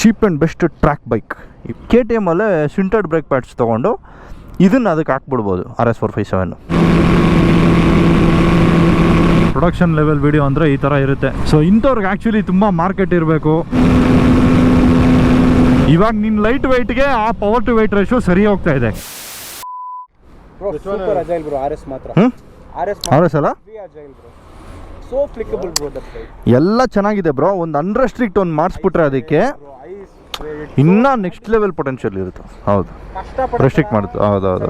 Cheap and best track bike. K T ಎಮ್ಮಲ್ಲೇ sintered brake pads ತೊಗೊಂಡು ಇದನ್ನು ಅದಕ್ಕೆ ಹಾಕ್ಬಿಡ್ಬೋದು R S four five seven. Production level video ಅಂದರೆ ಈ ಥರ ಇರುತ್ತೆ. ಸೊ ಇಂಥವ್ರಿಗೆ ಆ್ಯಕ್ಚುಲಿ ತುಂಬ ಮಾರ್ಕೆಟ್ ಇರಬೇಕು. ಇವಾಗ ನಿನ್ನ ಲೈಟ್ ವೆಯ್ಟ್ಗೆ ಆ ಪವರ್ ಟು ವೆಯ್ಟ್ ರೇಷೋ ಸರಿ ಹೋಗ್ತಾ ಇದೆ. ಆರ್ ಎಸ್ ಅಲ್ಲ? ಎಲ್ಲ ಚೆನ್ನಾಗಿದೆ ಬ್ರೋ ಒಂದು ಅನ್ರೆಸ್ಟ್ರಿಕ್ಟ್ ಒಂದು ಮಾಡಿಸ್ಬಿಟ್ರೆ ಅದಕ್ಕೆ. ಇನ್ನೂ ನೆಕ್ಸ್ಟ್ ಲೆವೆಲ್ ಪೊಟೆನ್ಷಿಯಲ್ ಇರುತ್ತೆ. ಹೌದು. ರೆಸ್ಟ್ರಿಕ್ಟ್ ಮಾಡುತ್ತೆ ಹೌದು ಹೌದು.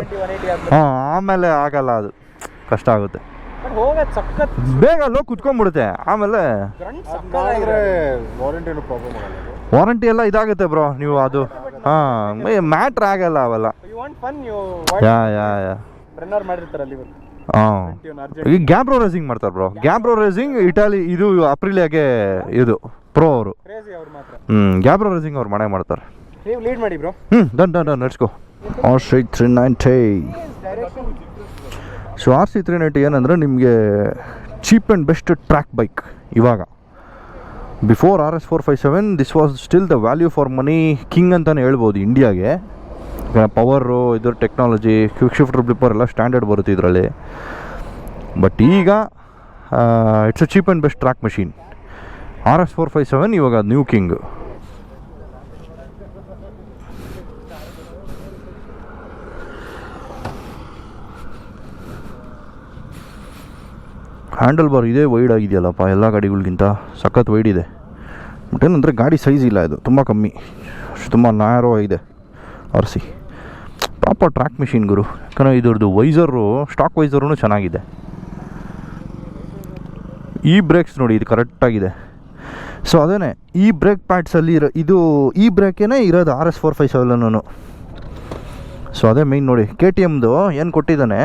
ಹಾಂ ಆಮೇಲೆ ಆಗಲ್ಲ ಅದು. ಕಷ್ಟ ಆಗುತ್ತೆ. ಬೇಗ ಲೋ ಕುತ್ಕೊಂಡ್ಬಿಡುತ್ತೆ. ಆಮೇಲೆ. ವಾರಂಟಿ ಎಲ್ಲ ಇದಾಗುತ್ತೆ ಬ್ರೋ ನೀವು ಅದು ಹಾಂ ಮ್ಯಾಟ್ರ್ ಆಗಲ್ಲ ಅವೆಲ್ಲ. You want fun you yeah yeah yeah ಮಾಡಿರ್ತಾರೆ ಮಾಡಿರ್ತಾರಲ್ಲ ಹಾಂ. ಈ ಗ್ಯಾಬ್ರೋ ರೇಸಿಂಗ್ ಮಾಡ್ತಾರೆ ಬ್ರೋ ಗ್ಯಾಬ್ರೋ ರೇಸಿಂಗ್ ಇಟಾಲಿ ಇದು ಅಪ್ರಿಲಿಯಾಗೆ ಇದು ಪ್ರೋ ಅವರು. ಹ್ಮ್ ಅವ್ರು ಮಾತ್ರ. ಹ್ಞೂ ಗ್ಯಾಬ್ರೋ ರೇಸಿಂಗ್ ಅವ್ರು ಮನೆ ಮಾಡ್ತಾರೆ. ನೀವು ಲೀಡ್ ಮಾಡಿ ಬ್ರೋ ಹ್ಞೂ done done done let's go R C three ninety so R C three ninety ಏನಂದರೆ ನಿಮಗೆ cheap and best track bike ಇವಾಗ. Before R S four five seven this was still the value for money king ಅಂತಲೇ ಹೇಳ್ಬೋದು ಇಂಡಿಯಾಗೆ power ಇದ್ರ technology quick shifter ಬ್ಲಿಪ್ಪರ್ ಎಲ್ಲ standard ಬರುತ್ತೆ ಇದರಲ್ಲಿ. ಬಟ್ ಈಗ it's a cheap and best track machine R S four five seven ಇವಾಗ new king handle bar ಇದೇ ವೈಡ್ ಆಗಿದೆಯಲ್ಲಪ್ಪ, ಎಲ್ಲ ಗಾಡಿಗಳಿಗಿಂತ. ಸಖತ್ ವೈಡ್ ಇದೆ. ಬಟ್ ಏನಂದರೆ ಗಾಡಿ ಸೈಜ್ ಇಲ್ಲ ಇದು, ತುಂಬ ಕಮ್ಮಿ. ತುಂಬ ನ್ಯಾರೋ ಇದೆ R C proper track machine ಗುರು. ಯಾಕಂದರೆ ಇದ್ರದ್ದು ವೈಸರು ಸ್ಟಾಕ್ ವೈಸರೂ ಚೆನ್ನಾಗಿದೆ. ಈ ಬ್ರೇಕ್ಸ್ ನೋಡಿ, ಇದು ಕರೆಕ್ಟಾಗಿದೆ ಸೊ ಅದೇ ಈ ಬ್ರೇಕ್ ಪ್ಯಾಡ್ಸಲ್ಲಿ ಇರೋ, ಇದು, ಈ ಬ್ರೇಕೇನೆ ಇರೋದು R S four five seven so ಅದೇ ಮೇಯ್ನ್ ನೋಡಿ ಕೆ ಟಿ ಎಮ್ದು ಏನು ಕೊಟ್ಟಿದ್ದಾನೆ?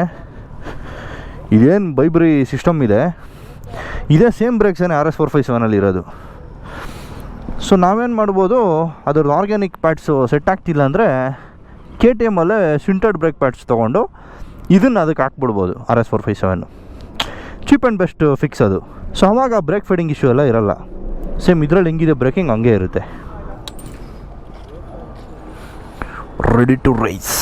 ಇದೇನು ಬೈಬ್ರಿ ಸಿಸ್ಟಮ್ ಇದೆ? ಇದೇ ಸೇಮ್ ಬ್ರೇಕ್ಸೇನೆ ಆರ್ ಎಸ್ ಫೋರ್ ಫೈವ್ ಸೆವೆನಲ್ಲಿ ಇರೋದು. ಸೊ ನಾವೇನು ಮಾಡ್ಬೋದು, ಅದ್ರದ್ದು ಆರ್ಗ್ಯಾನಿಕ್ ಪ್ಯಾಡ್ಸು ಸೆಟ್ ಆಗ್ತಿಲ್ಲ ಅಂದರೆ ಕೆ ಟಿ ಎಮ್ಮಲ್ಲೇ ಸಿಂಟರ್ಡ್ ಬ್ರೇಕ್ ಪ್ಯಾಡ್ಸ್ ತೊಗೊಂಡು ಇದನ್ನು ಅದಕ್ಕೆ ಹಾಕ್ಬಿಡ್ಬೋದು R S four five seven cheap and best fix ಅದು. ಸೊ ಅವಾಗ ಬ್ರೇಕ್ ಫೀಡಿಂಗ್ ಇಶ್ಯೂ ಎಲ್ಲ ಇರಲ್ಲ. ಸೇಮ್ ಇದರಲ್ಲಿ ಹೆಂಗಿದೆ ಬ್ರೇಕಿಂಗ್ ಹಂಗೆ ಇರುತ್ತೆ. ರೆಡಿ ಟು ರೈಸ್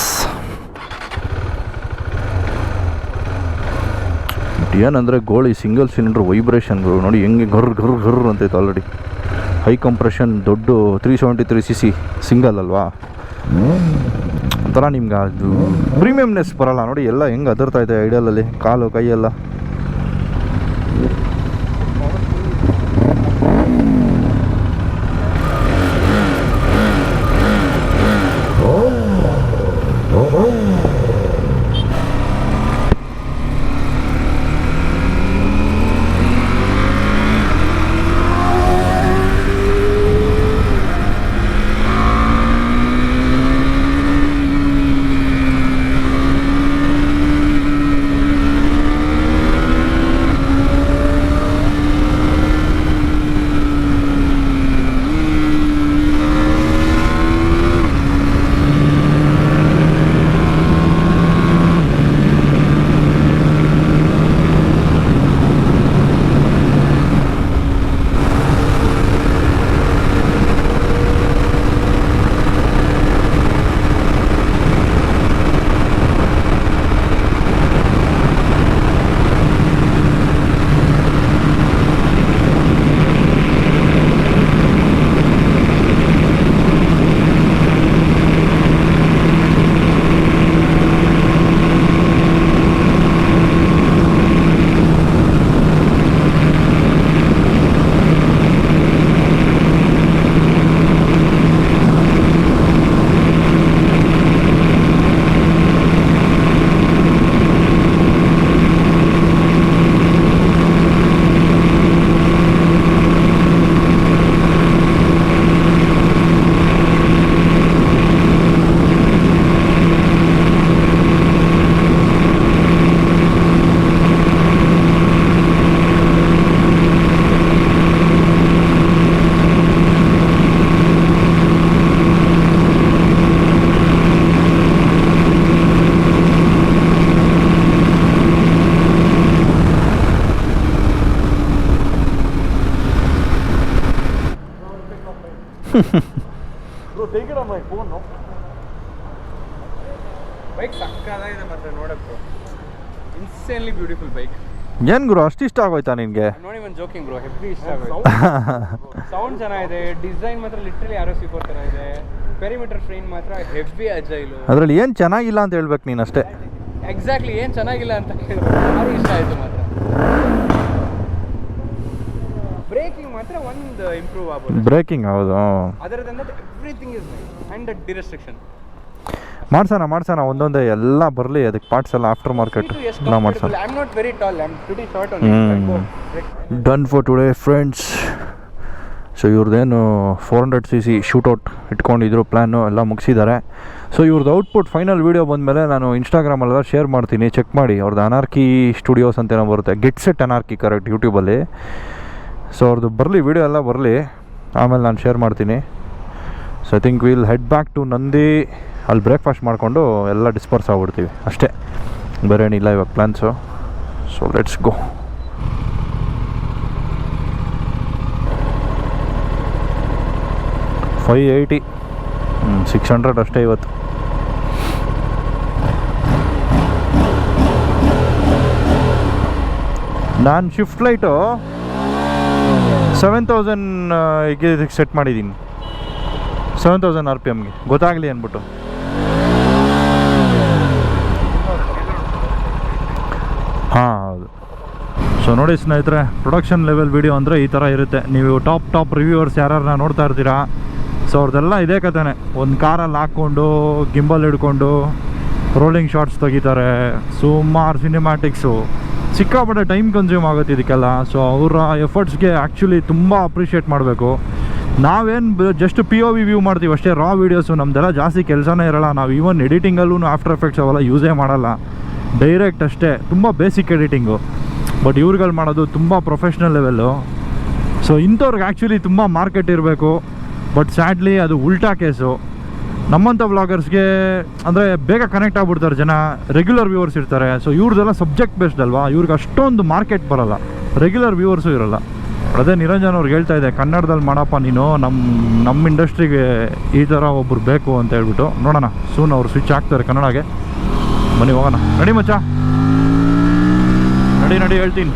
ಏನಂದರೆ ಗೋಳಿ ಸಿಂಗಲ್ ಸಿಲಿಂಡ್ರ್ ವೈಬ್ರೇಷನ್ಗಳು ನೋಡಿ ಹೆಂಗೆ ಗರ್ ಗರ್ ಘರ್ ಅಂತೈತೆ ಆಲ್ರೆಡಿ ಹೈ ಕಂಪ್ರೆಷನ್ ದೊಡ್ಡ three seventy three C C single ಅಲ್ವಾ? ಒಂಥರ ನಿಮ್ಗೆ ಅದು ಪ್ರೀಮಿಯಮ್ನೆಸ್ ಬರಲ್ಲ ನೋಡಿ ಎಲ್ಲ ಹೆಂಗೆ ಅದರ್ತಾ ಇದೆ ಐಡಲಲ್ಲಿ ಕಾಲು ಕೈಯೆಲ್ಲ. Bro take my on my bike ಸಕ್ಕದಾಗಿದೆ ಮಾತ್ರ ನೋಡಕ್ ಬ್ರೋ ಇನ್ಸ್ಟೆನ್ಲಿ ಬ್ಯೂಟಿಫುಲ್ ಬೈಕ್ ಏನು ಗುರು ಅಷ್ಟು ಇಷ್ಟ ಆಗೋಯ್ತಾ ನಿನಗೆ? ನೋಡಿ ಒಂದು ಜೋಕಿಂಗ್ ಬ್ರೋ ಹೆವಿ ಇಷ್ಟ ಸೌಂಡ್ ಚೆನ್ನಾಗಿದೆ ಡಿಸೈನ್ ಮಾತ್ರ ಲಿಟ್ರಲಿ ಯಾರೋ ಸಿಕ್ಕೋ ಥರ ಇದೆ ಪೆರಿಮೀಟರ್ ಫ್ರೇಮ್ ಮಾತ್ರ ಹೆವಿ ಅಜೈಲು ಅದರಲ್ಲಿ ಏನು ಚೆನ್ನಾಗಿಲ್ಲ ಅಂತ ಹೇಳ್ಬೇಕು ನೀನು ಅಷ್ಟೇ. ಎಕ್ಸಾಕ್ಟ್ಲಿ ಏನು ಚೆನ್ನಾಗಿಲ್ಲ ಅಂತ ಹೇಳಿದ್ರು ಇಷ್ಟ ಆಯಿತು ಮಾತ್ರ? ಮಾತ್ರ ಒಂದು ಇಂಪ್ರೂವ್ ಆಗ್ಬೋದು. ಬ್ರೇಕಿಂಗ್ ಹೌದು other than that everything is and derestriction ಮಾಡ್ಸೋಣ ಮಾಡ್ಸೋಣ ಒಂದೊಂದೇ ಎಲ್ಲ ಬರಲಿ ಅದಕ್ಕೆ ಪಾರ್ಟ್ಸ್ ಎಲ್ಲ ಆಫ್ಟರ್ ಮಾರ್ಕೆಟ್ ನಾವು ಮಾಡ್ಸೋಣ. I am not very tall I am pretty short and done for today friends so ಇವ್ರದ್ದೇನು four hundred C C shootout ಇಟ್ಕೊಂಡಿದ್ರು ಪ್ಲ್ಯಾನು ಎಲ್ಲ ಮುಗಿಸಿದ್ದಾರೆ. ಸೊ ಇವ್ರದ್ದು ಔಟ್ಪುಟ್ ಫೈನಲ್ ವೀಡಿಯೋ ಬಂದಮೇಲೆ ನಾನು ಇನ್ಸ್ಟಾಗ್ರಾಮಲ್ಲೆಲ್ಲ ಶೇರ್ ಮಾಡ್ತೀನಿ ಚೆಕ್ ಮಾಡಿ. ಅವ್ರದ್ದು ಅನಾರ್ಕಿ ಸ್ಟುಡಿಯೋಸ್ ಅಂತೇನೋ ಬರುತ್ತೆ. ಗಿಟ್ಸೆಟ್ ಅನಾರ್ಕಿ ಕರೆಕ್ಟ್ ಯೂಟ್ಯೂಬಲ್ಲಿ ಸೊ ಅವ್ರದ್ದು ಬರಲಿ ವೀಡಿಯೋ ಎಲ್ಲ ಬರಲಿ. ಆಮೇಲೆ ನಾನು ಶೇರ್ ಮಾಡ್ತೀನಿ. So I think will head back to Nandi. ಅಲ್ಲಿ ಬ್ರೇಕ್ಫಾಸ್ಟ್ ಮಾಡಿಕೊಂಡು ಎಲ್ಲ ಡಿಸ್ಪರ್ಸ್ ಆಗ್ಬಿಡ್ತೀವಿ. ಅಷ್ಟೇ. ಬೇರೆ ಏನಿಲ್ಲ ಇವಾಗ plans so let's go five eighty six hundred ಅಷ್ಟೇ ಇವತ್ತು. ನಾನು ಶಿಫ್ಟ್ ಲೈಟು ಸೆವೆನ್ ತೌಸಂಡ್ ಇದಕ್ಕೆ ಸೆಟ್ ಮಾಡಿದ್ದೀನಿ ಸೆವೆನ್ ತೌಸಂಡ್ ಆರ್ ಪಿ ಎಮ್ಗೆ ಗೊತ್ತಾಗಲಿ ಅಂದ್ಬಿಟ್ಟು. ಹಾಂ, ಹೌದು. ಸೊ ನೋಡಿ ಸ್ನೇಹಿತರೆ ಪ್ರೊಡಕ್ಷನ್ ಲೆವೆಲ್ ವಿಡಿಯೋ ಅಂದರೆ ಈ ಥರ ಇರುತ್ತೆ. ನೀವು ಟಾಪ್ ಟಾಪ್ ರಿವ್ಯೂವರ್ಸ್ ಯಾರನ್ನ ನೋಡ್ತಾ ಇರ್ತೀರಾ, ಸೊ ಅವ್ರದ್ದೆಲ್ಲ ಇದೇ ಕಥೆನೇ. ಒಂದು ಕಾರಲ್ಲಿ ಹಾಕ್ಕೊಂಡು ಗಿಂಬಲ್ ಹಿಡ್ಕೊಂಡು ರೋಲಿಂಗ್ ಶಾರ್ಟ್ಸ್ ತೆಗಿತಾರೆ, ಸುಮಾರು ಸಿನಿಮ್ಯಾಟಿಕ್ಸು ಸಿಕ್ಕಾಪಟ್ಟೆ ಟೈಮ್ ಕನ್ಸ್ಯೂಮ್ ಆಗುತ್ತೆ ಇದಕ್ಕೆಲ್ಲ. ಸೊ ಅವರ ಎಫರ್ಟ್ಸ್ಗೆ ಆ್ಯಕ್ಚುಲಿ ತುಂಬ ಅಪ್ರಿಷಿಯೇಟ್ ಮಾಡಬೇಕು. ನಾವೇನು just P O V view ಮಾಡ್ತೀವಿ ಅಷ್ಟೇ ರಾ ವೀಡಿಯೋಸು ನಮ್ದೆಲ್ಲ ಜಾಸ್ತಿ ಕೆಲಸನೇ ಇರಲ್ಲ. ನಾವು ಈವನ್ ಎಡಿಟಿಂಗಲ್ಲೂ ಆಫ್ಟರ್ ಎಫೆಕ್ಟ್ಸ್ ಅವೆಲ್ಲ ಯೂಸೇ ಮಾಡಲ್ಲ. ಡೈರೆಕ್ಟ್ ಅಷ್ಟೇ, ತುಂಬ ಬೇಸಿಕ್ ಎಡಿಟಿಂಗು ಬಟ್ ಇವ್ರುಗಳು ಮಾಡೋದು ತುಂಬ ಪ್ರೊಫೆಷ್ನಲ್ ಲೆವೆಲ್ಲು ಸೊ ಇಂಥವ್ರಿಗೆ ಆ್ಯಕ್ಚುಲಿ ತುಂಬ ಮಾರ್ಕೆಟ್ ಇರಬೇಕು. ಬಟ್ ಸ್ಯಾಡ್ಲಿ ಅದು ಉಲ್ಟಾ ಕೇಸು ನಮ್ಮಂಥ ವ್ಲಾಗರ್ಸ್ಗೆ ಅಂದರೆ ಬೇಗ ಕನೆಕ್ಟ್ ಆಗ್ಬಿಡ್ತಾರೆ ಜನ ರೆಗ್ಯುಲರ್ ವ್ಯೂವರ್ಸ್ ಇರ್ತಾರೆ. ಸೊ ಇವ್ರದ್ದೆಲ್ಲ ಸಬ್ಜೆಕ್ಟ್ ಬೇಸ್ಡ್ ಅಲ್ವಾ? ಇವ್ರಿಗೆ ಅಷ್ಟೊಂದು ಮಾರ್ಕೆಟ್ ಬರಲ್ಲ. ರೆಗ್ಯುಲರ್ ವ್ಯೂವರ್ಸು ಇರಲ್ಲ. ಅದೇ ನಿರಂಜನ್ ಅವ್ರಿಗೆ ಹೇಳ್ತಾ ಇದೆ, ಕನ್ನಡದಲ್ಲಿ ಮಾಡಪ್ಪ ನೀನು ನಮ್ಮ ನಮ್ಮ ಇಂಡಸ್ಟ್ರಿಗೆ ಈ ಥರ ಒಬ್ಬರು ಬೇಕು ಅಂತ ಹೇಳ್ಬಿಟ್ಟು. ನೋಡೋಣ ಸೂನ್ ಅವ್ರು ಸ್ವಿಚ್ ಹಾಕ್ತಾರೆ ಕನ್ನಡಗೆ. ಬನ್ನಿ, ಹೋಗೋಣ. ನಡಿ ಮಚ್ಚ. ನಡಿ ನಡಿ, ಹೇಳ್ತೀನಿ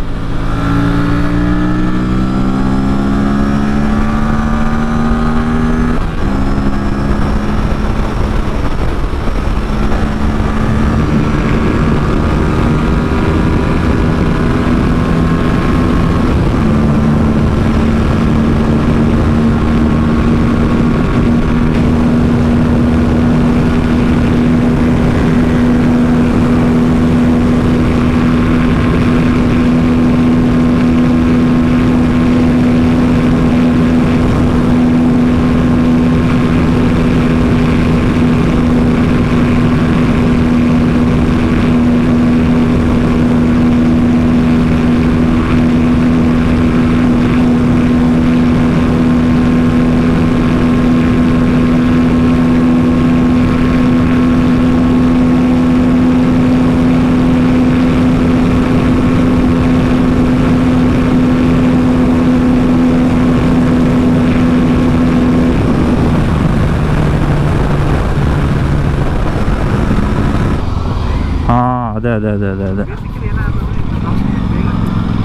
ಹಾಂ ಅದೇ ಅದೇ ಅದೇ ಅದೇ ಅದೇ.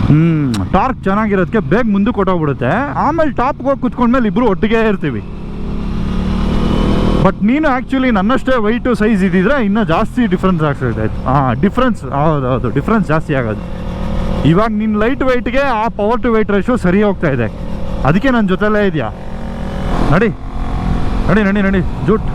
ಹ್ಞೂ ಟಾರ್ಕ್ ಚೆನ್ನಾಗಿರೋದಕ್ಕೆ ಬೇಗ ಮುಂದೆ ಕೊಟ್ಟೋಗ್ಬಿಡುತ್ತೆ ಆಮೇಲೆ ಟಾಪ್ಗೆ ಹೋಗಿ ಕುತ್ಕೊಂಡ್ಮೇಲೆ ಇಬ್ಬರು ಒಟ್ಟಿಗೆ ಇರ್ತೀವಿ. ಬಟ್ ನೀನು ಆ್ಯಕ್ಚುಲಿ ನನ್ನಷ್ಟೇ ವೈಟು ಸೈಜ್ ಇದ್ದಿದ್ರೆ ಇನ್ನೂ ಜಾಸ್ತಿ ಡಿಫ್ರೆನ್ಸ್ ಆಗ್ತದೆ. ಹಾಂ ಡಿಫ್ರೆನ್ಸ್ ಹೌದು ಹೌದು ಡಿಫ್ರೆನ್ಸ್ ಜಾಸ್ತಿ ಆಗೋದು. ಇವಾಗ ನಿನ್ನ ಲೈಟ್ ವೆಯ್ಟ್ಗೆ ಆ ಪವರ್ ಟು ವೆಯ್ಟ್ ರೇಷೋ ಸರಿ ಹೋಗ್ತಾ ಇದೆ. ಅದಕ್ಕೆ ನನ್ನ ಜೊತೆಲೇ ಇದೆಯಾ? ನಡಿ. ನಡಿ ನಡಿ ನಡಿ, ಜೂಟ್.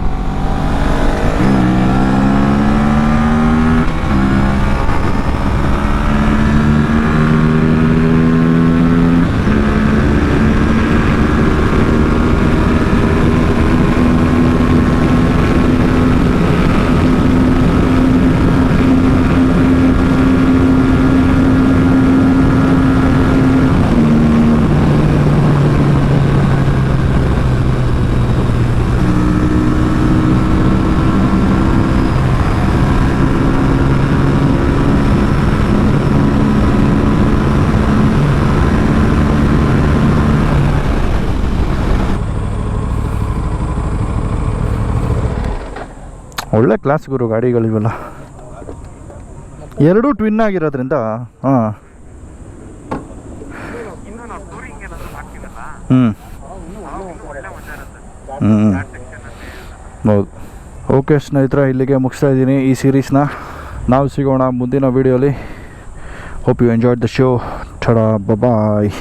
ಒಳ್ಳೆ ಕ್ಲಾಸ್ ಗುರು ಗಾಡಿಗಳಿವೆಲ್ಲ ಎರಡೂ ಟ್ವಿನ್ ಆಗಿರೋದ್ರಿಂದ, ಹಾಂ. ಹ್ಞೂ ಹ್ಞೂ ಹೌದು. ಓಕೆ ಸ್ನೇಹಿತರ, ಇಲ್ಲಿಗೆ ಮುಗಿಸ್ತಾ ಇದ್ದೀನಿ ಈ ಸೀರೀಸ್ನ ನಾವು ಸಿಗೋಣ ಮುಂದಿನ ವೀಡಿಯೋಲಿ hope you enjoyed the show ಥಡಾ bye